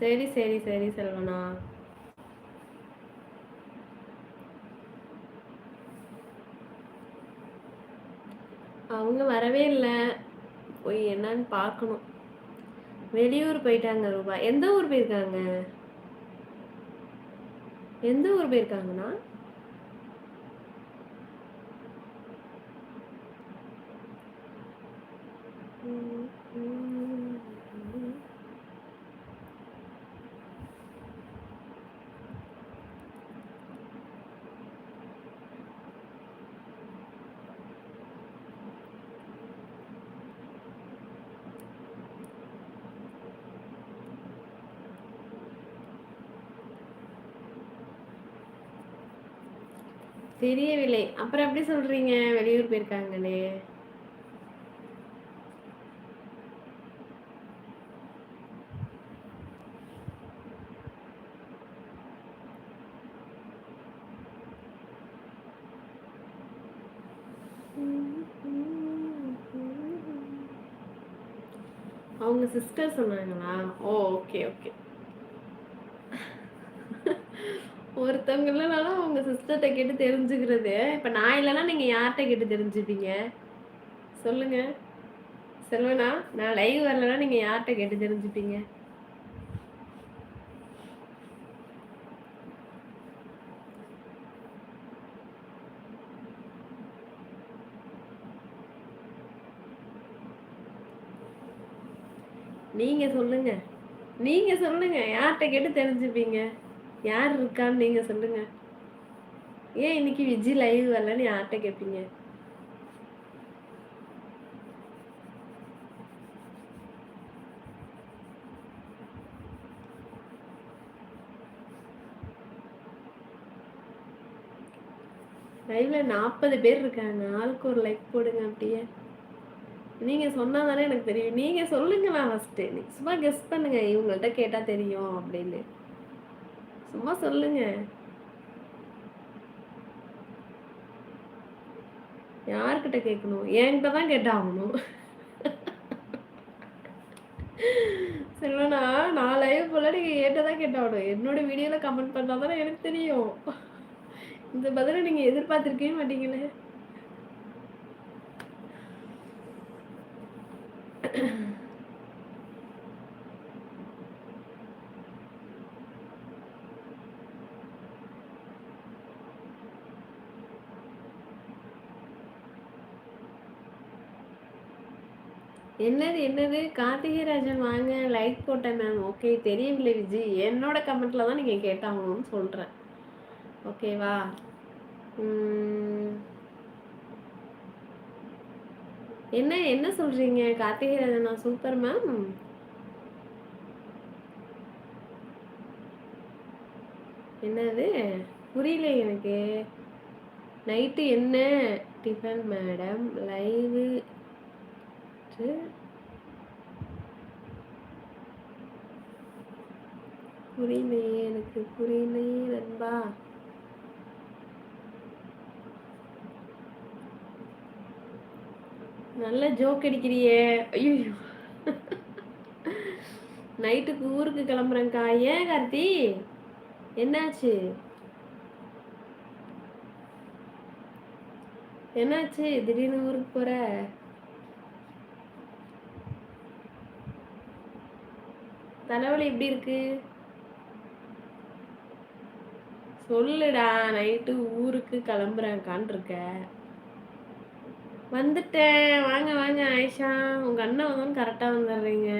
சரி சரி சரி செல்வனா. அவங்க வரவே இல்லை. போய் என்னன்னு பார்க்கணும். வெளியூர் போயிட்டாங்க ரூபா. எந்த ஊர் போயிருக்காங்க? எந்த ஊர் போயிருக்காங்கண்ணா? தெரியவில்லை. அப்புறம் எப்படி சொல்றீங்க? வெளியூர் போயிருக்காங்களே. அவங்க சிஸ்டர் சொன்னாங்களா? ஓ ஓகே ஓகே ஒருத்தவங்க இல்லைனாலும் அவங்க சிஸ்டர்கிட்ட கேட்டு தெரிஞ்சுக்கிறது. இப்போ நான் இல்லைன்னா நீங்கள் யார்கிட்ட கேட்டு தெரிஞ்சுப்பீங்க? சொல்லுங்க. செல்வனா நான் லைவ் வரலன்னா நீங்கள் யார்கிட்ட கேட்டு தெரிஞ்சுப்பீங்க? நீங்க சொல்லுங்க. நீங்க சொல்லுங்க. யார்கிட்ட கேட்டு தெரிஞ்சுப்பீங்க? யார் இருக்கான்னு நீங்க சொல்லுங்க. ஏன் இன்னைக்கு விஜி லைவ் வரலன்னு யார்கிட்ட கேட்பீங்க லைவ்ல நாற்பது பேர் இருக்காங்க. ஆளுக்கு ஒரு லைக் போடுங்க அப்படியே. நீங்க சொன்னா தானே எனக்கு தெரியும். நீங்க சொல்லுங்களா ஃபர்ஸ்ட் சும்மா கெஸ் பண்ணுங்க. இவங்கள்ட்ட கேட்டா தெரியும் அப்படின்னு. சும்மா சொல்லுங்க. யார்கிட்ட கேட்கணும்? என்கிட்ட தான் கேட்டாகணும். செல்வனா நான் லைவ் போல நீங்க என்கிட்ட தான் கேட்டாகணும். என்னோட வீடியோல கமெண்ட் பண்ணா தானே எனக்கு தெரியும். இந்த பதில நீங்க எதிர்பார்த்திருக்கவே மாட்டீங்களே. என்னது என்னது? கார்த்திகை ராஜன் வாங்க. லைக் போட்டேன் மேம் ஓகே தெரியவில்லை விஜி. என்னோட கமெண்ட்ல தான் நீங்கள் கேட்டாங்கன்னு சொல்கிறேன் ஓகேவா என்ன என்ன சொல்றீங்க? கார்த்திகை நான் சூப்பர் மேம் என்னது? புரியல எனக்கு. நைட்டு என்ன? டிஃபன் மேடம் லைவு புரியலையே எனக்கு புரியலையே நண்பா. நல்ல ஜோக் அடிக்கிறியே. ஐயோ நைட்டுக்கு ஊருக்கு கிளம்புறேங்க்கா ஏன் கார்த்தி? என்னாச்சு? என்னாச்சு? திடீர்னு ஊருக்கு போற? தலைவலி எப்படி இருக்கு? சொல்லுடா நைட்டு ஊருக்கு கிளம்புறேன் இருக்க வந்துட்டேன். வாங்க வாங்க ஆயிஷா. உங்க அண்ணன் வந்தோன்னு கரெக்டா வந்துடுறீங்க.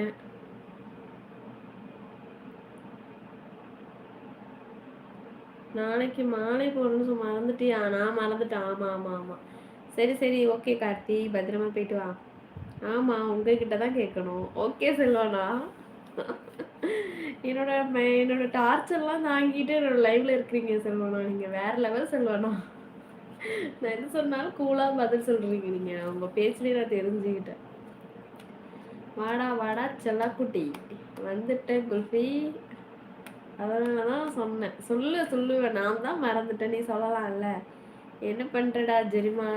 நாளைக்கு மாலை போடணும்னு மறந்துட்டியா? நான் மறந்துட்டேன். ஆமா ஆமா ஆமா. சரி சரி. ஓகே கார்த்தி. பத்திரமா போயிட்டு வா. ஆமா உங்ககிட்ட தான் கேட்கணும். ஓகே செல்வானா என்னோட என்னோட டார்ச்சர்லாம் தாங்கிட்டு என்னோட லைவ்ல இருக்கிறீங்க செல்வனா. நீங்க வேற லெவல் செல்வனா. நான் என்ன சொன்னாலும் கூலா பதில் சொல்றீங்க நீங்க. உங்க பேச்சுலயே நான் தெரிஞ்சுக்கிட்டேன். வாடா வாடா செல்லாக்குட்டி. வந்துட்டேன் குல்ஃபி. அதனால தான் சொன்னேன். சொல்லு சொல்லுவேன். நான் தான் மறந்துட்டேன். நீ சொல்லலாம்ல. என்ன பண்றடா ஜெரிமா?